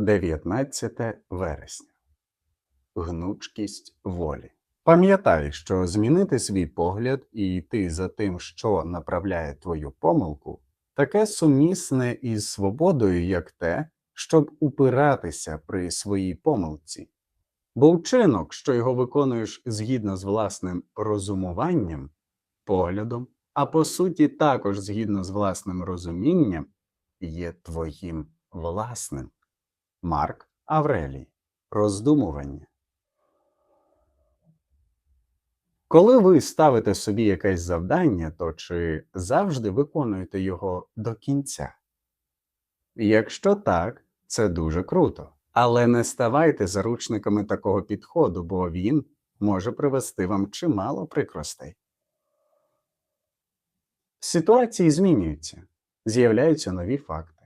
19 вересня. Гнучкість волі. Пам'ятай, що змінити свій погляд і йти за тим, що направляє твою помилку, таке сумісне із свободою, як те, щоб упиратися при своїй помилці. Бо вчинок, що його виконуєш згідно з власним розумуванням, поглядом, а по суті також згідно з власним розумінням, є твоїм власним. Марк Аврелій. Роздумування. Коли ви ставите собі якесь завдання, то чи завжди виконуєте його до кінця? Якщо так, це дуже круто. Але не ставайте заручниками такого підходу, бо він може привести вам чимало прикростей. Ситуації змінюються, з'являються нові факти,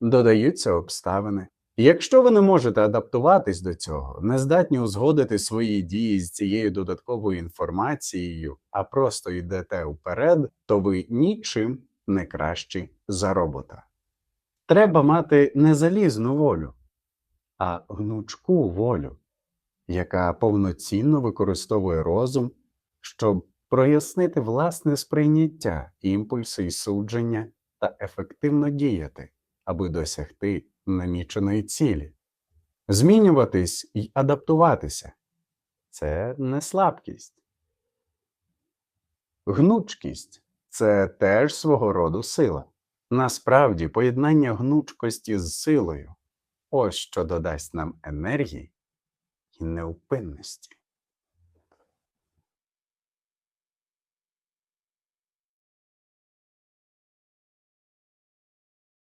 додаються обставини. Якщо ви не можете адаптуватись до цього, не здатні узгодити свої дії з цією додатковою інформацією, а просто йдете вперед, то ви нічим не кращі за робота. Треба мати не залізну волю, а гнучку волю, яка повноцінно використовує розум, щоб прояснити власне сприйняття, імпульси і судження та ефективно діяти, аби досягти наміченої цілі. Змінюватись і адаптуватися це не слабкість. Гнучкість це теж свого роду сила. Насправді, поєднання гнучкості з силою ось що додасть нам енергії і неупинності.